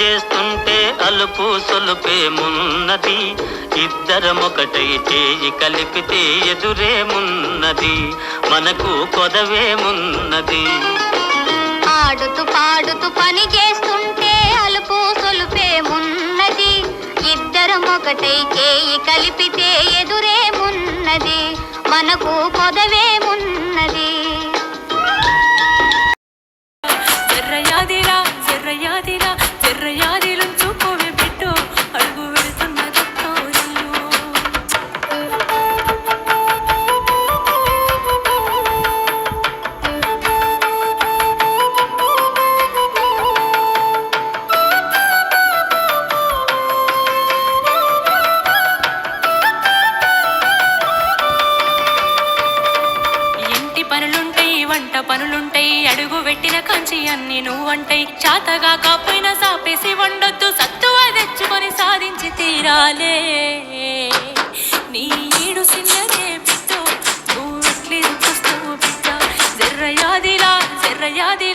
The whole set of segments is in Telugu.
చేస్తుంటే అలుపు సొలుపేమున్నది ఇద్దరమొకటై చేయి కలిపితే ఎదురేమున్నది మనకు కొదవేమున్నది ఆడుతూ పాడుతూ పని చేస్తుంటే అలుపు సొలుపేమున్నది ఇద్దరం ఒకటై చేయి కలిపితే ఎదురేమున్నది అన్ని చాతగా కాపోయిన సాపేసి వండొద్దు. సత్తువ తెచ్చుకొని సాధించి తీరాలే. నీ ఈడు సిన్నదే బిడ్డ నువ్వెట్లే బిడ్డ. జర్రయాదిలా జర్రయాది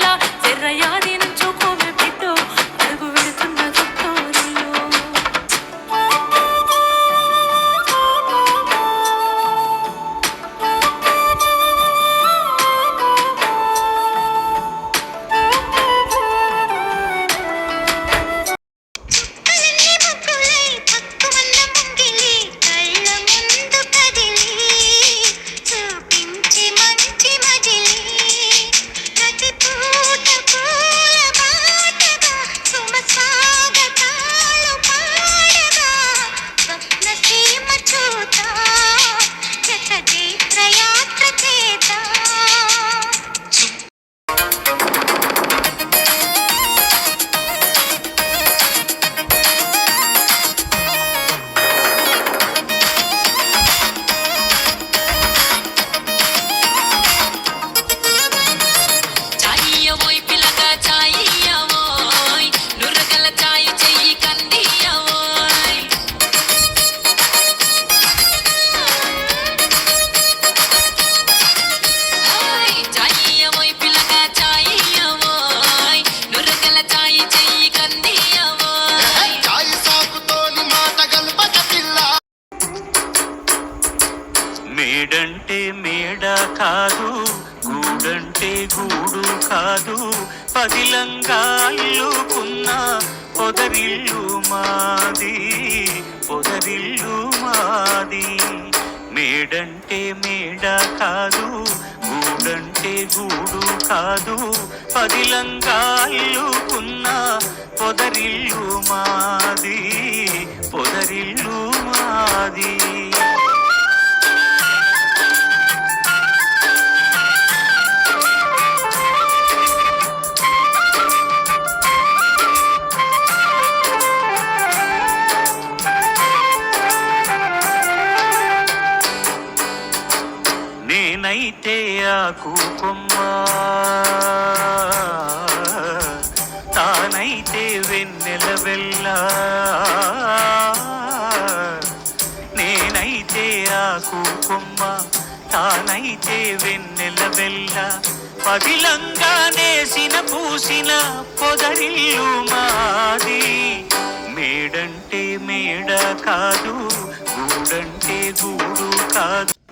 కాదు గూడంటే గూడు కాదు పదిలంగా అల్లుకున్న పొదరిల్లు మాది పొదరిల్లు మాది. మేడంటే మేడ కాదు గూడంటే గూడు కాదు పదిలంగా అల్లుకున్న పొదరిల్లు మాది పొదరిల్లు మాది. నేనైతే ఆకు కొమ్మ. తానైతే వెన్నెల వెళ్ళ. నేనైతే ఆకు కొమ్మ తానైతే వెన్నెల వెళ్ళ. పదిలంగా నేసిన పూసిన పొదరిల్లు మాది. మేడంటే మేడ కాదు గూడంటే గూడు కాదు.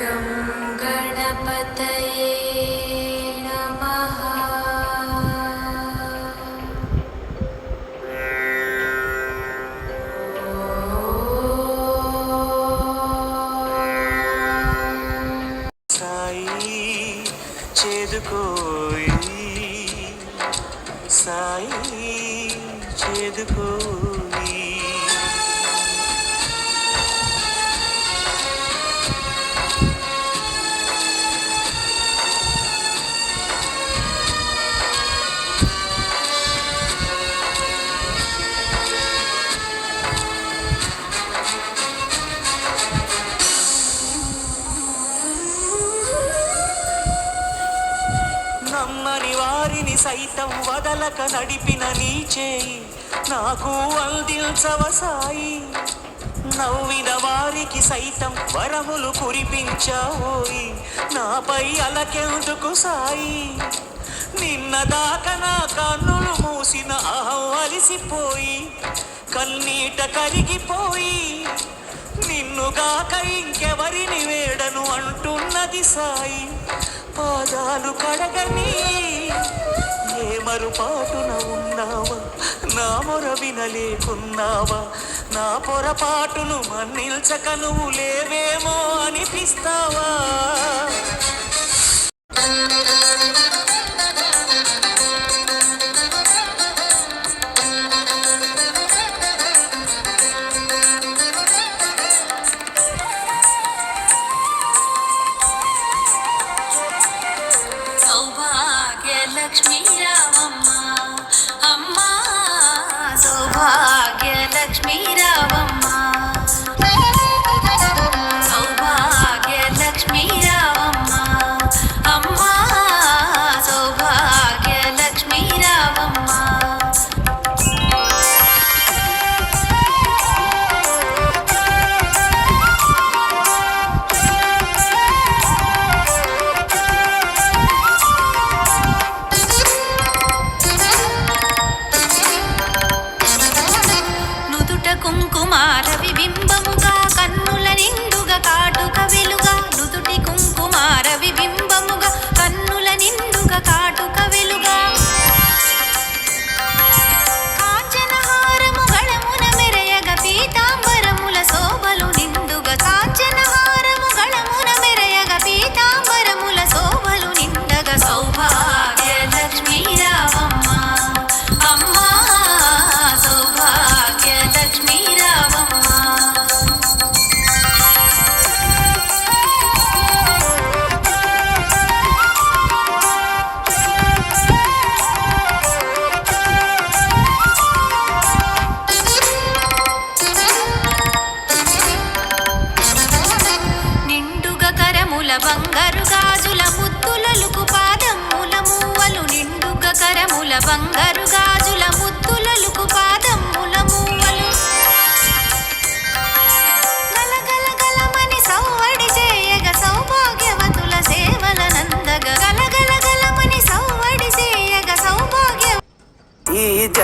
गं गणपतये नमः। సాయి చేదుకోయి సాయి చేదుకోయి. నమ్మని సైతం వదలక నడిపిన నీ చేయి నాకు అందించవ సాయి. నవ్విన వారికి సైతం వరములు కురిపించావోయి నాపై అలకెందుకు సాయి? నిన్న దాకా నా కన్నులు మూసిన అహం అలిసిపోయి. కన్నీట కరిగిపోయి. నిన్నుగాక ఇంకెవరిని వేడను అంటున్నది సాయి. పాదాలు కడగని ఏ మరుపాటున ఉన్నావా? నా మొర వినలేకున్నావా? నా పొరపాటును మన్నిల్చక నువ్వు లేవేమో అనిపిస్తావా? me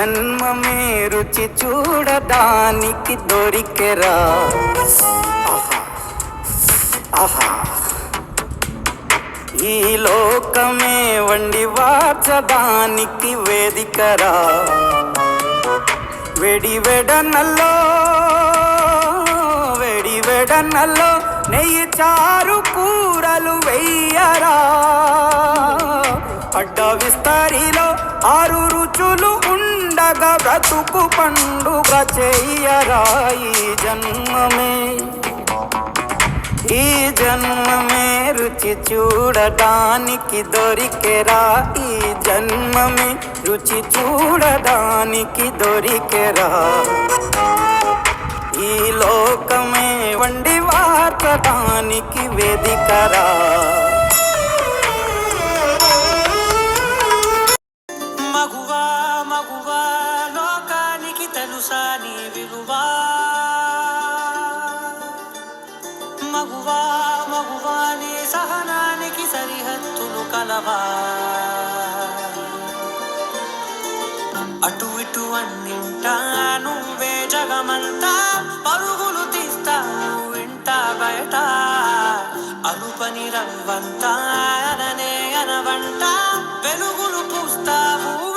జన్మమే రుచి చూడడానికి దొరికెరా. ఆహా. ఈ లోకమే వండి వార్చడానికి వేదికరా. వెడి వెడనల్లో వెడి వెడనల్లో నెయ్యి చారు కూరలు వెయ్యరా అడ్డ విస్తరిలో ఆరు రుచులు ఉండగా బ్రతుకు పండుగ చెయ్యరా జన్మమే. ఈ జన్మమే రుచి చూడడానికి దొరికెరా ఈ జన్మమే. రుచి చూడడానికి దొరికెరా. ఈ లోకమే వండి వార్చడానికి వేదికరా. అటు ఇటు అన్నింటా నువ్వే జగమంతా పరుగులు తీస్తావు ఇంట బయట. అలుపని రవ్వంతా అననే అనవంట వెలుగులు పూస్తావు.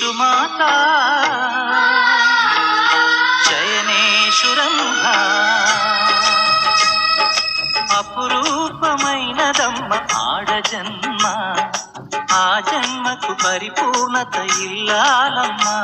ఉజ్జేషు మాత అపురూపమైనదమ్మ ఆడ జన్మ ఆ జన్మకు పరిపూర్ణత ఇల్లాలమ్మా.